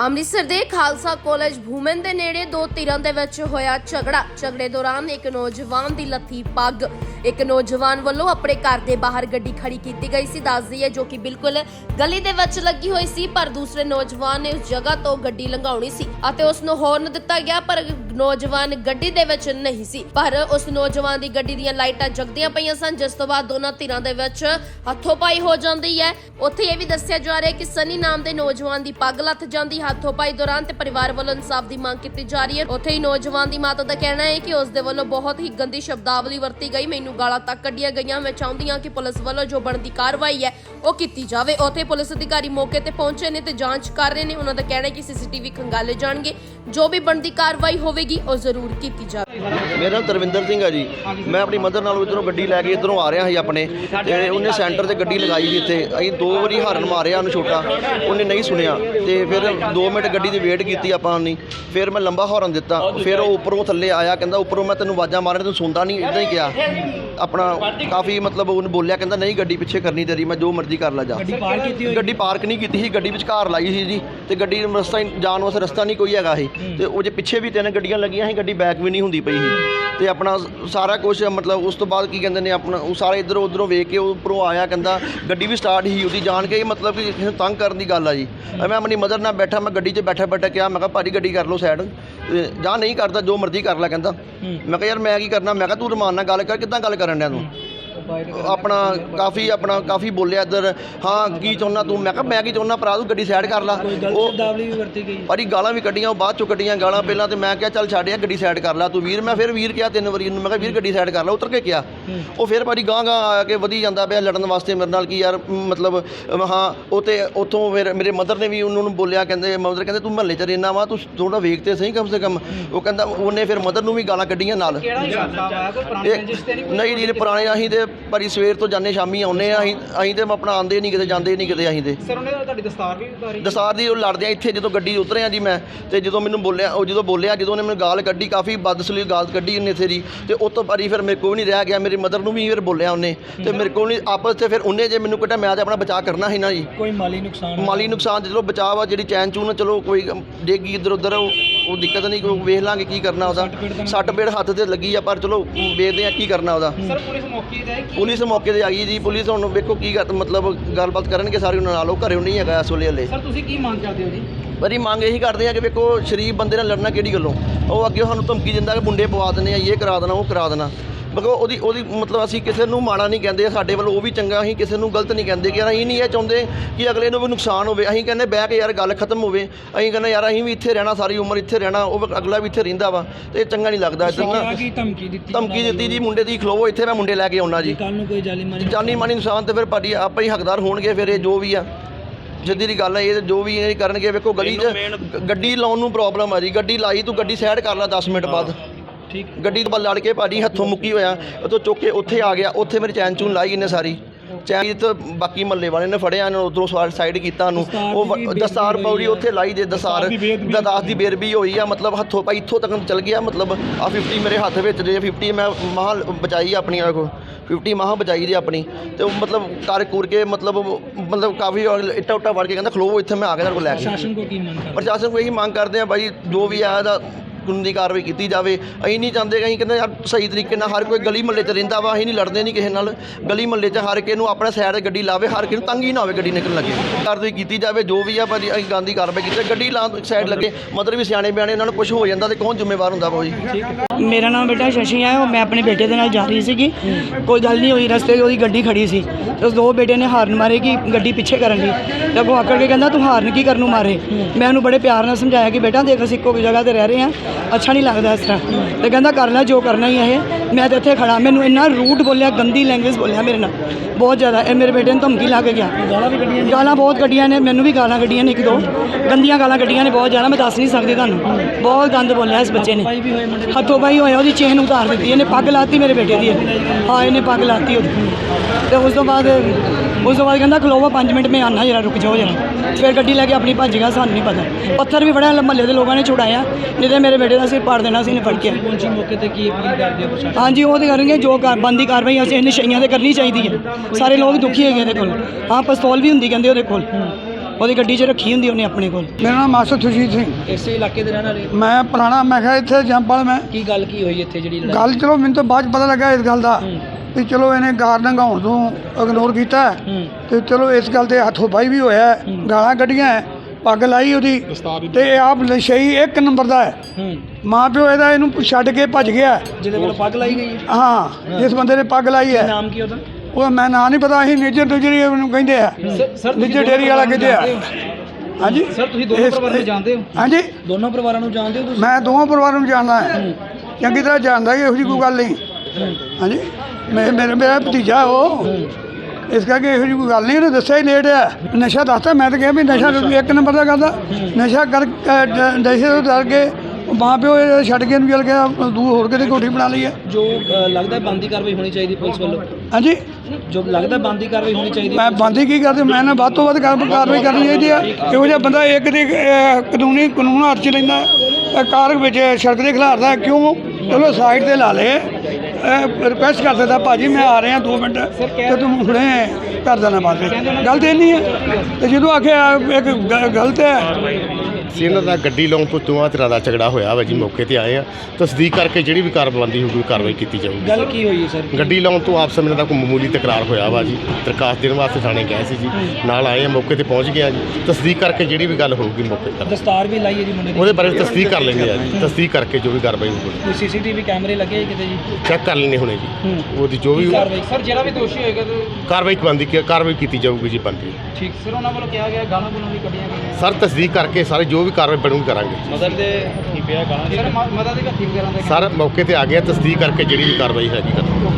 ਅੰਮ੍ਰਿਤਸਰ ਦੇ ਖਾਲਸਾ ਕਾਲਜ ਭੂਮਨ ਦੇ ਨੇੜੇ ਦੋ ਧਿਰਾਂ ਦੇ ਵਿੱਚ ਹੋਇਆ ਝਗੜਾ। ਝਗੜੇ ਦੌਰਾਨ ਇੱਕ ਨੌਜਵਾਨ ਦੀ ਲੱਥੀ ਪੱਗ ਇੱਕ ਨੌਜਵਾਨ ਵੱਲੋਂ ਆਪਣੇ ਘਰ ਦੇ ਬਾਹਰ ਗੱਡੀ ਖੜੀ ਕੀਤੀ ਗਈ ਸੀ। ਦੱਸਦੀ ਹੈ ਜੋ ਕਿ ਬਿਲਕੁਲ ਗਲੀ ਦੇ ਵਿੱਚ ਲੱਗੀ ਹੋਈ ਸੀ, ਪਰ ਦੂਸਰੇ ਨੌਜਵਾਨ ਨੇ ਉਸ ਜਗ੍ਹਾ ਤੋਂ ਗੱਡੀ ਲੰਘਾਉਣੀ ਸੀ ਅਤੇ ਉਸ ਨੂੰ ਹੌਰਨ ਦਿੱਤਾ ਗਿਆ, ਪਰ ਨੌਜਵਾਨ ਗੱਡੀ ਦੇ ਵਿੱਚ ਨਹੀਂ ਸੀ। ਪਰ ਉਸ ਨੌਜਵਾਨ ਦੀ ਗੱਡੀ ਦੀਆਂ ਲਾਈਟਾਂ ਜਗਦੀਆਂ ਪਈਆਂ ਸਨ, ਜਿਸ ਤੋਂ ਬਾਅਦ ਦੋਨਾਂ ਧਿਰਾਂ ਦੇ ਵਿੱਚ ਹੱਥੋਂ-ਪਾਈ ਹੋ ਜਾਂਦੀ ਹੈ। ਉੱਥੇ ਇਹ ਵੀ ਦੱਸਿਆ ਜਾ ਰਿਹਾ ਹੈ ਕਿ ਸਨੀ ਨਾਮ ਦੇ ਨੌਜਵਾਨ ਦੀ ਪੱਗ ਲੱਥ ਜਾਂਦੀ ਹੱਥੋਂ-ਪਾਈ ਦੌਰਾਨ ਤੇ ਪਰਿਵਾਰ ਵੱਲੋਂ ਇਨਸਾਫ ਦੀ ਮੰਗ ਕੀਤੀ ਜਾ ਰਹੀ ਹੈ। ਉੱਥੇ ਹੀ ਨੌਜਵਾਨ ਦੀ ਮਾਤਾ ਦਾ ਕਹਿਣਾ ਹੈ ਕਿ ਉਸ ਦੇ ਵੱਲੋਂ ਬਹੁਤ ਹੀ ਗੰਦੀ ਸ਼ਬਦਾਵਲੀ ਵਰਤੀ ਗਈ। ਮੈਨੂੰ ਗਾਲਾਂ ਤੱਕ ਕੱਢੀਆਂ ਗਈਆਂ। ਮੈਂ ਚਾਹੁੰਦੀ ਹਾਂ ਕਿ ਪੁਲਿਸ ਵੱਲੋਂ ਜੋ ਬਣਦੀ ਕਾਰਵਾਈ ਹੈ, ਉਹ ਕੀਤੀ ਜਾਵੇ। ਉੱਥੇ ਪੁਲਿਸ ਅਧਿਕਾਰੀ ਮੌਕੇ ਤੇ ਪਹੁੰਚੇ ਨੇ ਤੇ ਜਾਂਚ ਕਰ ਰਹੇ ਨੇ। ਉਹਨਾਂ ਦਾ ਕਹਿਣਾ ਹੈ ਕਿ ਸੀਸੀਟੀਵੀ ਖੰਗਾਲੇ ਜਾਣਗੇ। ਜੋ ਵੀ ਬਣਦੀ ਕਾਰਵਾਈ ਹੋਵੇਗੀ, ਉਹ ਜ਼ਰੂਰ ਕੀਤੀ ਜਾਵੇ ਮੇਰਾ ਨਾਮ ਤਰਵਿੰਦਰ ਸਿੰਘ ਆ ਜੀ। ਮੈਂ ਆਪਣੀ ਮਦਰ ਨਾਲ ਇਧਰੋਂ ਗੱਡੀ ਲੈ ਕੇ ਇਧਰੋਂ ਆ ਰਿਹਾ ਸੀ ਆਪਣੇ। ਤੇ ਉਹਨੇ ਸੈਂਟਰ ਤੇ ਗੱਡੀ ਲਗਾਈ ਸੀ ਇੱਥੇ। ਅਸੀਂ ਦੋ ਵਾਰੀ ਹਾਰਨ ਮਾਰਿਆ ਉਹਨੂੰ ਛੋਟਾ। ਉਹਨੇ ਨਹੀਂ ਸੁਣਿਆ। ਤੇ ਫਿਰ 2 ਮਿੰਟ ਗੱਡੀ ਦੀ ਵੇਟ ਕੀਤੀ ਆਪਾਂ ਨੇ ਫਿਰ ਮੈਂ ਲੰਬਾ ਹਾਰਨ ਦਿੱਤਾ। ਫਿਰ ਉਹ ਉੱਪਰੋਂ ਥੱਲੇ ਆਇਆ, ਕਹਿੰਦਾ, ਉੱਪਰੋਂ ਮੈਂ ਤੈਨੂੰ ਆਵਾਜ਼ਾਂ ਮਾਰਨ, ਤੈਨੂੰ ਸੁਣਦਾ ਨਹੀਂ। ਇਦਾਂ ਹੀ ਕਿਹਾ। ਆਪਣਾ ਕਾਫੀ ਮਤਲਬ ਉਹਨੇ ਬੋਲਿਆ ਕਹਿੰਦਾ ਨਹੀਂ ਗੱਡੀ ਪਿੱਛੇ ਕਰਨੀ ਤੇਰੀ ਮੈਂ ਜੋ ਮਰਜ਼ੀ ਕਰ ਲਾ ਜਾ। ਗੱਡੀ ਪਾਰ ਕੀਤੀ ਹੋਈ? ਗੱਡੀ ਪਾਰਕ ਨਹੀਂ ਕੀਤੀ ਸੀ ਗੱਡੀ ਵਿਚਕਾਰ ਲਾਈ ਸੀ ਜੀ ਤੇ ਗੱਡੀ ਰਸਤਾ ਜਾਣ ਵਾਸਤੇ ਰਸਤਾ ਨਹੀਂ ਕੋਈ ਹੈਗਾ ਸੀ। ਤੇ ਉਹ ਜੇ ਪਿੱਛੇ ਵੀ ਤਿੰਨ ਗੱਡੀਆਂ ਲੱਗੀਆਂ ਸੀ ਗੱਡੀ ਬੈਕ ਵੀ ਨਹੀਂ ਹੁੰਦੀ ਪਈ ਸੀ। ਤੇ ਆਪਣਾ ਸਾਰਾ ਕੁਝ ਮਤਲਬ ਉਸ ਤੋਂ ਬਾਅਦ ਕੀ ਕਹਿੰਦੇ ਨੇ ਆਪਣਾ ਉਹ ਸਾਰੇ ਇਧਰੋਂ ਉਧਰੋਂ ਵੇਖ ਕੇ ਉੱਪਰੋਂ ਆਇਆ ਕਹਿੰਦਾ ਗੱਡੀ ਵੀ ਸਟਾਰਟ ਹੀ ਉਹਦੀ ਜਾਣ ਕੇ ਮਤਲਬ ਕਿ ਕਿਸੇ ਨੂੰ ਤੰਗ ਕਰਨ ਦੀ ਗੱਲ ਆ ਜੀ। ਮੈਂ ਆਪਣੀ ਮਦਰ ਨਾਲ ਬੈਠਾ ਮੈਂ ਗੱਡੀ 'ਚ ਬੈਠਾ ਬੈਠਾ ਕਿਹਾ ਮੈਂ ਕਿਹਾ ਭਾਰੀ ਗੱਡੀ ਕਰ ਲਓ ਸਾਈਡ ਜਾਂ ਨਹੀਂ ਕਰਦਾ ਜੋ ਮਰਜ਼ੀ ਕਰ ਲੈ ਕਹਿੰਦਾ। ਮੈਂ ਕਿਹਾ ਯਾਰ ਮੈਂ ਕੀ ਕਰਨਾ? ਮੈਂ ਕਿਹਾ ਤੂੰ ਰਮਾਨ ਨਾਲ ਗੱਲ ਕਰ ਕਿੱਦਾਂ ਗੱਲ ਕਰਨ ਡਿਆ ਤੂੰ? ਆਪਣਾ ਕਾਫੀ ਆਪਣਾ ਕਾਫੀ ਬੋਲਿਆ ਇੱਧਰ। ਹਾਂ ਕੀ ਚਾਹੁੰਦਾ ਤੂੰ? ਮੈਂ ਕਿਹਾ ਮੈਂ ਕੀ ਚਾਹੁੰਦਾ ਭਰਾ ਤੂੰ ਗੱਡੀ ਸਾਈਡ ਕਰ ਲਾ। ਉਹ ਸ਼ਬਦਾਵਲੀ ਵੀ ਵਰਤੀ ਗਈ। ਭਾਰੀ ਗਾਲਾਂ ਵੀ ਕੱਢੀਆਂ ਉਹ ਬਾਅਦ ਚੋਂ ਕੱਢੀਆਂ ਗਾਲਾਂ ਪਹਿਲਾਂ ਤੇ ਮੈਂ ਕਿਹਾ ਚੱਲ ਛੱਡ ਯਾਰ ਗੱਡੀ ਸਾਈਡ ਕਰ ਲਾ ਤੂੰ ਵੀਰ। ਮੈਂ ਫਿਰ ਵੀਰ ਕਿਹਾ ਤਿੰਨ ਵਾਰੀ ਉਹਨੂੰ ਮੈਂ ਕਿਹਾ ਵੀਰ ਗੱਡੀ ਸਾਈਡ ਕਰ ਲਾ ਉਤਰ ਕੇ ਕਿਹਾ। ਉਹ ਫਿਰ ਭਾਰੀ ਗਾਂ ਗਾਂ ਆ ਕੇ ਵਧੀ ਜਾਂਦਾ ਪਿਆ ਲੜਨ ਵਾਸਤੇ ਮੇਰੇ ਨਾਲ ਕੀ ਯਾਰ ਮਤਲਬ ਹਾਂ ਉਹ ਤੇ ਉੱਥੋਂ ਫਿਰ ਮੇਰੇ ਮਦਰ ਨੇ ਵੀ ਉਹਨਾਂ ਨੂੰ ਬੋਲਿਆ ਕਹਿੰਦੇ ਮਦਰ ਕਹਿੰਦੇ ਤੂੰ ਮਹੱਲੇ 'ਚ ਰਹਿਣਾ ਵਾ ਤੂੰ ਥੋੜਾ ਵੇਖ ਤੇ ਸਹੀ ਕਮ ਸੇ ਕਮ। ਉਹ ਕਹਿੰਦਾ ਉਹਨੇ ਫਿਰ ਮਦਰ ਨੂੰ ਵੀ ਗਾਲਾਂ ਕੱਢੀਆਂ ਨਾਲ। ਨਹੀਂ ਜੀ ਪੁਰਾਣੇ ਅਸੀਂ ਤੇ ਭਾਰੀ ਸਵੇਰ ਤੋਂ ਜਾਂਦੇ ਸ਼ਾਮੀ ਆਉਂਦੇ ਆ ਅਸੀਂ ਅਸੀਂ ਤੇ ਆਪਣਾ ਆਉਂਦੇ ਨਹੀਂ ਕਿਤੇ ਜਾਂਦੇ ਨਹੀਂ ਕਿਤੇ ਅਸੀਂ ਤੇ। ਸਰ ਉਹਨੇ ਤੁਹਾਡੀ ਦਸਤਾਰ ਵੀ ਉਤਾਰੀ? ਦਸਾਰ ਦੀ ਉਹ ਲੜਦੇ ਆ ਇੱਥੇ ਜਦੋਂ ਗੱਡੀ ਉਤਰਿਆ ਜੀ ਮੈਂ ਤੇ ਜਦੋਂ ਮੈਨੂੰ ਬੋਲਿਆ ਉਹ ਜਦੋਂ ਬੋਲਿਆ ਜਦੋਂ ਉਹਨੇ ਮੈਨੂੰ ਗਾਲ ਕੱਢੀ ਕਾਫੀ ਬਦਸਲੀ ਗਾਲ ਕੱਢੀ ਉਹਨੇ ਇੱਥੇ ਦੀ ਤੇ ਤੋਂ ਬਾਰੀ ਫਿਰ ਮੇਰੇ ਕੋਲ ਨਹੀਂ ਰਹਿ ਗਿਆ ਮੇਰੀ ਮਦਰ ਨੂੰ ਵੀ ਫਿਰ ਬੋਲਿਆ ਉਹਨੇ ਤੇ ਮੇਰੇ ਕੋਲ ਨਹੀਂ ਆਪਸ 'ਚ ਫਿਰ ਉਹਨੇ ਜੇ ਮੈਨੂੰ ਕੱਢਿਆ ਮੈਂ ਤੇ ਆਪਣਾ ਬਚਾਅ ਕਰਨਾ ਸੀ ਨਾ ਜੀ। ਕੋਈ ਮਾਲੀ ਨੁਕਸਾਨ ਮਾਲੀ ਨੁਕਸਾਨ ਚਲੋ ਬਚਾਅ ਵਾ ਜਿਹੜੀ ਚੈਨ ਚੂਨ ਆ, ਚਲੋ ਕੋਈ ਡੇਗੀ ਇੱਧਰ ਉੱਧਰ ਉਹ ਉਹ ਦਿੱਕਤ ਨਹੀਂ ਕੋਈ ਵੇਖ ਲਾਂਗੇ ਕੀ ਕਰਨਾ ਉਹਦਾ। ਸੱਟ ਪੇੜ ਹੱਥ ਤੇ ਲੱਗੀ ਆ ਪਰ ਚਲੋ ਵੇਖਦੇ ਆ ਕੀ ਕਰਨਾ ਉਹਦਾ। ਸਰ ਪੁਲਿਸ ਮੌਕੇ ਤੇ ਪੁਲਿਸ ਮੌਕੇ ਤੇ ਆ ਗਈ ਜੀ ਪੁਲਿਸ ਹੁਣ ਵੇਖੋ ਕੀ ਕਰ- ਮਤਲਬ ਗੱਲਬਾਤ ਕਰਨਗੇ ਸਾਰੇ ਉਹਨਾਂ ਨਾਲ ਉਹ ਘਰੇ ਨਹੀਂ ਹੈਗਾ ਇਸ ਵੇਲੇ ਹਲੇ। ਸਰ ਤੁਸੀਂ ਕੀ ਮੰਗ ਕਰਦੇ ਹੋ ਜੀ? ਬੜੀ ਮੰਗ ਇਹੀ ਕਰਦੇ ਆ ਕਿ ਵੇਖੋ ਸ਼ਰੀਫ ਬੰਦੇ ਨਾਲ ਲੜਨਾ ਕਿਹੜੀ ਗੱਲੋਂ? ਉਹ ਅੱਗੇ ਸਾਨੂੰ ਧਮਕੀ ਦਿੰਦਾ ਕਿ ਮੁੰਡੇ ਪਵਾ ਦਿੰਦੇ ਆ ਇਹ ਕਰਾ ਦੇਣਾ ਉਹ ਕਰਾ ਦੇਣਾ। ਮਗਰ ਉਹਦੀ ਉਹਦੀ ਮਤਲਬ ਅਸੀਂ ਕਿਸੇ ਨੂੰ ਮਾੜਾ ਨਹੀਂ ਕਹਿੰਦੇ ਸਾਡੇ ਵੱਲੋਂ ਉਹ ਵੀ ਚੰਗਾ ਅਸੀਂ ਕਿਸੇ ਨੂੰ ਗਲਤ ਨਹੀਂ ਕਹਿੰਦੇ ਕਿ ਯਾਰ ਅਸੀਂ ਨਹੀਂ ਇਹ ਚਾਹੁੰਦੇ ਕਿ ਅਗਲੇ ਨੂੰ ਵੀ ਨੁਕਸਾਨ ਹੋਵੇ। ਅਸੀਂ ਕਹਿੰਦੇ ਬਹਿ ਕੇ ਯਾਰ ਗੱਲ ਖਤਮ ਹੋਵੇ। ਅਸੀਂ ਕਹਿੰਦੇ ਯਾਰ ਅਸੀਂ ਵੀ ਇੱਥੇ ਰਹਿਣਾ ਸਾਰੀ ਉਮਰ ਇੱਥੇ ਰਹਿਣਾ ਉਹ ਅਗਲਾ ਵੀ ਇੱਥੇ ਰਹਿੰਦਾ ਵਾ ਤੇ ਇਹ ਚੰਗਾ ਨਹੀਂ ਲੱਗਦਾ। ਇੱਧਰ ਨਾ ਕੀ ਧਮਕੀ ਦਿੱਤੀ ਧਮਕੀ ਦਿੱਤੀ ਜੀ ਮੁੰਡੇ ਦੀ ਖਲੋਵੋ ਇੱਥੇ ਮੈਂ ਮੁੰਡੇ ਲੈ ਕੇ ਆਉਣਾ ਜੀ। ਕੱਲ ਨੂੰ ਕੋਈ ਜਾਲੀ ਮਾਰੀ ਜਾਨੀ ਮਾਨੀ ਨੁਕਸਾਨ ਤੇ ਫਿਰ ਭਾਜੀ ਆਪਾਂ ਹੀ ਹੱਕਦਾਰ ਹੋਣਗੇ ਫਿਰ ਇਹ ਜੋ ਵੀ ਆ। ਜਿੱਦੀ ਦੀ ਗੱਲ ਹੈ ਇਹ ਜੋ ਵੀ ਇਹ ਕਰਨਗੇ ਵੇਖੋ ਗਲੀ 'ਚ ਗੱਡੀ ਲਾਉਣ ਨੂੰ ਪ੍ਰੋਬਲਮ ਆ ਜੀ। ਗੱਡੀ ਲਾਈ ਤੂੰ ਗੱਡੀ ਸਾਈਡ ਕਰ ਲੈ 10 ਮਿੰਟ ਬਾਅਦ। ਠੀਕ। ਗੱਡੀ ਤੋਂ ਲੜ ਕੇ ਭਾਜੀ ਹੱਥੋਂ ਮੁੱਕੀ ਹੋਇਆ ਉਤੋਂ ਚੁੱਕ ਕੇ ਉੱਥੇ ਆ ਗਿਆ ਉੱਥੇ ਮੇਰੀ ਚੈਨ ਚੂਨ ਲਾਈ ਇਹਨੇ ਸਾਰੀ। ਚੈਨ ਤੇ ਬਾਕੀ ਮੱਲੇ ਵਾਲੇ ਨੇ ਫੜਿਆ ਇਹਨੂੰ ਉਧਰੋਂ ਸਾਈਡ ਕੀਤਾ ਦਸਤਾਰ ਉਹ ਦੀ ਦਸਤਾਰ ਪੌੜੀ। ਉੱਥੇ ਲਾਈ ਜੇ ਦਸਾਰ ਦਦਾਸ ਦੀ ਬੇਰਬੀ ਹੋਈ ਆ ਮਤਲਬ ਹੱਥੋਂ ਪਾਈ ਇੱਥੋਂ ਤੱਕ ਚਲ ਗਿਆ ਮਤਲਬ ਆ 50 ਮੇਰੇ ਹੱਥ ਵਿੱਚ ਜੇ 50 ਮੈਂ ਮਹਾਂ ਬਚਾਈ ਆਪਣੀ ਆ ਕੋ। 50 ਮਹਾਂ ਬਚਾਈ ਦੀ ਆਪਣੀ। ਤੇ ਉਹ ਮਤਲਬ ਕਰ ਕੁਰ ਕੇ ਮਤਲਬ ਮਤਲਬ ਕਾਫੀ ਇੱਟਾ ਉੱਟਾ ਵੜ ਕੇ ਕਹਿੰਦਾ ਖਲੋ ਇੱਥੇ ਮੈਂ ਆ ਗਿਆ ਤੁਹਾਡੇ ਕੋਲ ਲੈ ਕੇ। ਸ਼ਾਸਨ ਕੋ ਕੀ ਮੰਗ ਕਰਦੇ? ਪ੍ਰਸ਼ਾਸਨ ਕੋਲ ਇਹੀ ਮੰਗ ਕਰਦੇ ਆ ਬਾਈ ਜੋ ਵੀ ਆ ਇਹਦਾ ਕਾਨੂੰਨ ਦੀ ਕਾਰਵਾਈ ਕੀਤੀ ਜਾਵੇ। ਅਸੀਂ ਨਹੀਂ ਚਾਹੁੰਦੇ ਕਿ ਅਸੀਂ ਕਹਿੰਦੇ ਯਾਰ ਸਹੀ ਤਰੀਕੇ ਨਾਲ ਹਰ ਕੋਈ ਗਲੀ ਮਹੱਲੇ 'ਚ ਰਹਿੰਦਾ ਵਾ, ਅਸੀਂ ਨਹੀਂ ਲੜਦੇ ਨਹੀਂ ਕਿਸੇ ਨਾਲ। ਗਲੀ ਮਹੱਲੇ 'ਚ ਹਰ ਕਿਸੇ ਨੂੰ ਆਪਣਾ ਸਾਈਡ ਤੇ ਗੱਡੀ ਲਾਵੇ, ਹਰ ਕਿਸੇ ਨੂੰ ਤੰਗੀ ਨਾ ਹੋਵੇ ਗੱਡੀ ਨਿਕਲਣ ਲੱਗੇ। ਕਾਰਵਾਈ ਕੀਤੀ ਜਾਵੇ, ਜੋ ਵੀ ਆ ਭਾਜੀ, ਅਸੀਂ ਗਾਂਧੀ ਕਾਰਵਾਈ ਕੀਤੀ ਗੱਡੀ ਲਾਂ ਸਾਈਡ ਲੱਗੇ, ਮਤਲਬ ਵੀ ਸਿਆਣੇ ਬਿਆਣੇ ਇਹਨਾਂ ਨੂੰ ਕੁਝ ਹੋ ਜਾਂਦਾ ਤੇ ਕੌਣ ਜ਼ਿੰਮੇਵਾਰ ਹੁੰਦਾ ਭਾਜੀ ਮੇਰਾ ਨਾਮ ਬੇਟਾ ਸ਼ਸ਼ੀ ਹੈ ਉਹ ਮੈਂ ਆਪਣੇ ਬੇਟੇ ਦੇ ਨਾਲ ਜਾ ਰਹੀ ਸੀਗੀ। ਕੋਈ ਗੱਲ ਨਹੀਂ ਹੋਈ ਰਸਤੇ 'ਚ ਉਹਦੀ ਗੱਡੀ ਖੜੀ ਸੀ। ਤੇ ਉਸ ਦੋ ਬੇਟੇ ਨੇ ਹਾਰਨ ਮਾਰੇ ਕਿ ਗੱਡੀ ਪਿੱਛੇ ਕਰਨ ਲਈ ਤੇ ਅੱਗੋਂ ਆਕੜ ਕੇ ਕਹਿੰਦਾ, ਤੂੰ ਹਾਰਨ ਕੀ ਕਰਨ ਨੂੰ ਮਾਰੇ? ਮੈਂ ਉਹਨੂੰ ਬੜੇ ਪਿਆਰ ਨਾਲ ਸਮਝਾਇਆ ਕਿ ਬੇਟਾ, ਦੇਖ ਅਸੀਂ ਇੱਕੋ ਜਗ੍ਹਾ ਤੇ ਰਹਿ ਰਹੇ ਹਾਂ। ਅੱਛਾ ਨਹੀਂ ਲੱਗਦਾ ਇਸ ਤਰ੍ਹਾਂ। ਤੇ ਕਹਿੰਦਾ ਕਰ ਲੈ ਜੋ ਕਰਨਾ ਹੀ ਹੈ ਇਹ। ਮੈਂ ਤੇ ਇੱਥੇ ਖੜਾ। ਮੈਨੂੰ ਇੰਨਾ ਰੂਟ ਬੋਲਿਆ ਗੰਦੀ ਲੈਂਗੁਏਜ ਬੋਲਿਆ ਮੇਰੇ ਨਾਲ। ਬਹੁਤ ਜ਼ਿਆਦਾ। ਇਹ ਮੇਰੇ ਬੇਟੇ ਨੂੰ ਧਮਕੀ ਲਾ ਕੇ ਗਿਆ। ਗਾਲਾਂ ਵੀ ਕੱਢੀਆਂ ਗਾਲਾਂ ਬਹੁਤ ਕੱਢੀਆਂ ਨੇ। ਮੈਨੂੰ ਵੀ ਗਾਲਾਂ ਕੱਢੀਆਂ ਨੇ ਇੱਕ ਦੋ। ਗੰਦੀਆਂ ਗਾਲਾਂ ਕੱਢੀਆਂ ਨੇ ਬਹੁਤ ਜ਼ਿਆਦਾ। ਮੈਂ ਦੱਸ ਨਹੀਂ ਸਕਦੀ ਤੁਹਾਨੂੰ। ਬਹੁਤ ਗੰਦ ਬੋਲਿਆ ਇਸ ਬੱਚੇ ਨੇ। ਹੱਥੋਂ ਪਾਈ ਹੋਇਆ ਉਹਦੀ ਚੇਨ ਉਤਾਰ ਦਿੱਤੀ। ਇਹਨੇ ਪੱਗ ਲਾਤੀ ਮੇਰੇ ਬੇਟੇ ਦੀ। ਹਾਂ ਇਹਨੇ ਪੱਗ ਲਾਤੀ ਉਹਦੀ। ਤੇ ਉਸ ਤੋਂ ਬਾਅਦ ਉਸ ਤੋਂ ਬਾਅਦ ਕਹਿੰਦਾ ਖਲੋਵਾ 5 ਮਿੰਟ ਮੈਂ ਆਨਾ ਜਰਾ ਰੁਕ ਜਾਓ ਜਰਾ। ਫਿਰ ਗੱਡੀ ਲੈ ਕੇ ਆਪਣੀ ਭੱਜ ਗਿਆ ਸਾਨੂੰ ਨਹੀਂ ਪਤਾ। ਪੱਥਰ ਵੀ ਫੜਿਆ ਮਹੱਲੇ ਦੇ ਲੋਕਾਂ ਨੇ ਛੁਡਾਇਆ। ਤੇ ਮੇਰੇ ਬੇਟੇ ਦਾ ਸਿਰ ਪਾੜ ਦੇਣਾ ਸੀ ਇਹਨੇ ਫੜ ਕੇ ਪਹੁੰਚੀ ਮੌਕੇ ਤੇ ਕੀ ਅਪੀਲ ਕਰਦੇ ਹੋ ਪ੍ਰਸ਼ਾਸਨ? ਹਾਂਜੀ ਉਹ ਤੇ ਕਰਨਗੇ ਜੋ ਬਣਦੀ ਕਾਰਵਾਈ ਅਸੀਂ ਨਸ਼ਈਆਂ ਤੇ ਕਰਨੀ ਚਾਹੀਦੀ ਹੈ। ਸਾਰੇ ਲੋਕ ਦੁਖੀ ਹੈਗੇ ਇਹਦੇ ਕੋਲ। ਹਾਂ ਪਿਸਤੌਲ ਵੀ ਹੁੰਦੀ ਕਹਿੰਦੇ ਉਹਦੇ ਕੋਲ। ਉਹਦੀ ਗੱਡੀ 'ਚ ਰੱਖੀ ਹੁੰਦੀ ਉਹਨੇ ਆਪਣੇ ਕੋਲ। ਮੇਰਾ ਨਾਮ ਮਾਸਟਰ ਸੁਸ਼ੀਤ ਸਿੰਘ। ਇਸੇ ਇਲਾਕੇ ਦੇ ਰਹਿਣ ਵਾਲੇ ਮੈਂ ਪੁਰਾਣਾ ਮੈਂ ਕਿਹਾ ਇੱਥੇ ਜੰਪਲ ਮੈਂ। ਕੀ ਗੱਲ ਕੀ ਹੋਈ ਇੱਥੇ ਜਿਹੜੀ ਲੜਾਈ? ਗੱਲ ਚਲੋ ਮੈਨੂੰ ਤਾਂ ਬਾਅਦ 'ਚ ਪਤਾ ਲੱਗਾ ਇਸ ਗੱਲ ਦਾ ਹੂੰ। ਵੀ ਚਲੋ ਇਹਨੇ ਗਾਰ ਨੰਗਾਉਣ ਤੋਂ ਇਗਨੋਰ ਕੀਤਾ। ਹੈ। ਹੂੰ ਤੇ ਚਲੋ ਇਸ ਗੱਲ ਤੇ ਹੱਥੋਂ ਪਾਈ ਵੀ ਹੋਇਆ ਹੈ, ਹੂੰ। ਗਾਲਾਂ ਕੱਢੀਆਂ ਹੈ, ਪੱਗ ਲਾਈ ਉਹਦੀ। ਤੇ ਇਹ ਆਪ ਨਸ਼ਈ ਇੱਕ ਨੰਬਰ ਦਾ ਹੈ। ਹੂੰ। ਮਾਂ ਪਿਓ ਇਹਦਾ ਇਹਨੂੰ ਛੱਡ ਕੇ ਭੱਜ ਗਿਆ। ਜਿਹਦੇ ਵੱਲੋਂ ਪੱਗ ਲਾਈ ਗਈ ਹੈ? ਹਾਂ ਜਿਸ ਬੰਦੇ ਨੇ ਪੱਗ ਲਾਈ ਹੈ। ਨਾਮ ਕੀ ਉਹਦਾ? ਉਹ ਮੈਂ ਨਾਂ ਨਹੀਂ ਪਤਾ ਅਸੀਂ ਨਿੱਜਰ ਦੁਜਰੀ ਉਹਨੂੰ ਕਹਿੰਦੇ ਆ। ਸਰ ਨਿੱਜਰ ਡੇਰੀ ਵਾਲਾ ਕਹਿੰਦੇ ਆ? ਹਾਂਜੀ? ਸਰ ਤੁਸੀਂ ਦੋਨੋਂ ਪਰਿਵਾਰਾਂ ਨੂੰ ਜਾਣਦੇ ਹੋ? ਹਾਂਜੀ? ਦੋਨੋਂ ਪਰਿਵਾਰਾਂ ਨੂੰ ਜਾਣਦੇ ਹੋ ਤੁਸੀਂ? ਮੈਂ ਦੋਵਾਂ ਪਰਿਵਾਰਾਂ ਨੂੰ ਜਾਣਦਾ ਹਾਂ। ਚੰਗੀ ਤਰ੍ਹਾਂ ਜਾਣਦਾ ਇਹੋ ਜਿਹੀ ਕੋਈ ਗੱਲ ਨਹੀਂ। ਹਾਂਜੀ? ਮੈਂ ਮੇਰਾ ਮੇਰਾ ਭਤੀਜਾ ਉਹ। ਇਸ ਕਰਕੇ ਇਹੋ ਜਿਹੀ ਕੋਈ ਗੱਲ ਨਹੀਂ ਉਹਨੇ ਦੱਸਿਆ ਹੀ ਲੇਟ ਆ। ਨਸ਼ਾ ਦੱਸਦਾ ਮੈਂ ਤਾਂ ਕਿਹਾ ਵੀ ਨਸ਼ਾ ਇੱਕ ਨੰਬਰ ਦਾ ਕਰਦਾ ਨਸ਼ਾ ਕਰ ਨਸ਼ੇ ਤੋਂ ਡਰ ਕੇ ਮਾਂ ਪਿਓ ਇਹ ਛੱਡ ਕੇ ਨੂੰ ਚਲ ਗਿਆ ਦੂਰ ਹੋਰ ਕਿਤੇ ਕੋਠੀ ਬਣਾ ਲਈ ਹੈ। ਜੋ ਅ, ਲੱਗਦਾ ਬੰਦੀ ਕਾਰਵਾਈ ਹੋਣੀ ਚਾਹੀਦੀ ਪੁਲਿਸ ਵੱਲੋਂ? ਹਾਂਜੀ? ਜੋ ਲੱਗਦਾ ਬੰਦੀ ਕਾਰਵਾਈ ਹੋਣੀ ਚਾਹੀਦੀ ਮੈਂ ਬੰਦੀ ਕੀ ਕਰਦੇ ਮੈਂ ਨਾ ਵੱਧ ਤੋਂ ਵੱਧ ਕਾਰ- ਕਾਰਵਾਈ ਕਰਨੀ ਚਾਹੀਦੀ ਆ ਇਹੋ ਜਿਹਾ ਬੰਦਾ ਇੱਕ ਦੇ ਕਾਨੂੰਨੀ ਕਾਨੂੰਨ ਹੱਥ 'ਚ ਲੈਂਦਾ ਅ, ਕਾਰ ਵਿੱਚ ਸੜਕ ਦੇ ਖਿਲਾਰਦਾ ਕਿਉਂ? ਚਲੋ ਸਾਈਡ ਤੇ ਲਾ ਲੇ ਰਿਕੁਐਸਟ ਕਰ ਸਕਦਾ ਭਾਜੀ ਮੈਂ ਆ ਰਿਹਾ 2 ਮਿੰਟ ਤੇ ਤੂੰ ਹੁਣੇ ਕਰ। ਦੇਣਾ ਬਾਅਦ ਗੱਲ ਤੇ ਨਹੀਂ ਹੈ। ਤੇ ਜਦੋਂ ਆਖਿਆ ਇੱਕ ਗ- ਗਲਤ ਹੈ ਸੀ ਇਹਨਾਂ ਦਾ ਗੱਡੀ ਲਾਉਣ ਤੋਂ ਦੋਵਾਂ ਤਰ੍ਹਾਂ ਦਾ ਝਗੜਾ ਹੋਇਆ ਵਾ ਜੀ ਮੌਕੇ ਤੇ ਆਏ ਆ। ਤਸਦੀਕ ਕਰਕੇ ਜਿਹੜੀ ਵੀ ਕਾਰਵਾਈ ਹੋਊਗੀ ਕਾਰਵਾਈ ਕੀਤੀ ਜਾਊਗੀ। ਗੱਲ ਕੀ ਹੋਈ ਹੈ ਸਰ? ਗੱਡੀ ਲਾਉਣ ਤੋਂ ਆਪਸ ਵਿੱਚ ਦਾ ਕੋਈ ਮਾਮੂਲੀ ਤਕਰਾਰ ਹੋਇਆ ਵਾ ਜੀ ਦਰਖਾਸਤ ਦੇਣ ਵਾਸਤੇ ਥਾਣੇ ਗਏ ਸੀ ਜੀ ਨਾਲ ਆਏ ਆ ਮੌਕੇ ਤੇ ਪਹੁੰਚ ਗਏ ਆ ਜੀ। ਤਸਦੀਕ ਕਰਕੇ ਜਿਹੜੀ ਵੀ ਗੱਲ ਹੋਊਗੀ ਮੌਕੇ ਤੇ। ਦਸਤਾਰ ਵੀ ਲਾਈ ਹੈ ਜੀ ਮੁੰਡੇ ਦੀ? ਉਹਦੇ ਬਾਰੇ ਤਸਦੀਕ ਕਰ ਲੈਂਦੇ ਆ ਜੀ ਤਸਦੀਕ ਕਰਕੇ ਜੋ ਵੀ ਕਾਰਵਾਈ ਹੋਊਗੀ। ਕੋਈ ਸੀਸੀਟੀਵੀ ਕੈਮਰੇ ਲੱਗੇ ਕਿਤੇ ਜੀ? ਚੈੱਕ ਕਰ ਲੈਣੇ ਹੁਣੇ ਜੀ। ਉਹਦੀ ਜੋ ਵੀ ਕਾਰਵਾਈ? ਸਰ ਜਿਹੜਾ ਵੀ ਦੋਸ਼ੀ ਹੋਏਗਾ ਕਾਰਵਾਈ ਬੰਦੀ ਕਾਰਵਾਈ ਕੀਤੀ ਜਾਊਗੀ ਜੀ ਬੰਦੀ। ਠੀਕ ਸਰ ਉਹਨਾਂ ਵੱਲੋਂ ਕਿਹਾ ਗਿਆ ਗਾਲਾਂ ਗੁਲਾਂ ਵੀ ਕੱਢੀਆਂ ਗਈਆਂ। ਸਰ ਤਸਦੀਕ ਕਰਕੇ ਸਾਰੇ ਜੋ ਵੀ ਕਾਰਵਾਈ ਬਣੂਗੀ ਕਰਾਂਗੇ। ਮਦਰ ਦੇ ਹੱਥੀ ਪਿਆ ਗਾਲਾਂ? ਸਰ ਮਦਰ ਦੇ ਹੱਥੀ ਵਗੈਰਾ ਦਾ ਸਰ ਮੌਕੇ ਤੇ ਆ ਗਏ ਆ, ਤਸਦੀਕ ਕਰਕੇ ਜਿਹੜੀ ਵੀ ਕਾਰਵਾਈ ਹੈਗੀ ਕਰਾਂਗੇ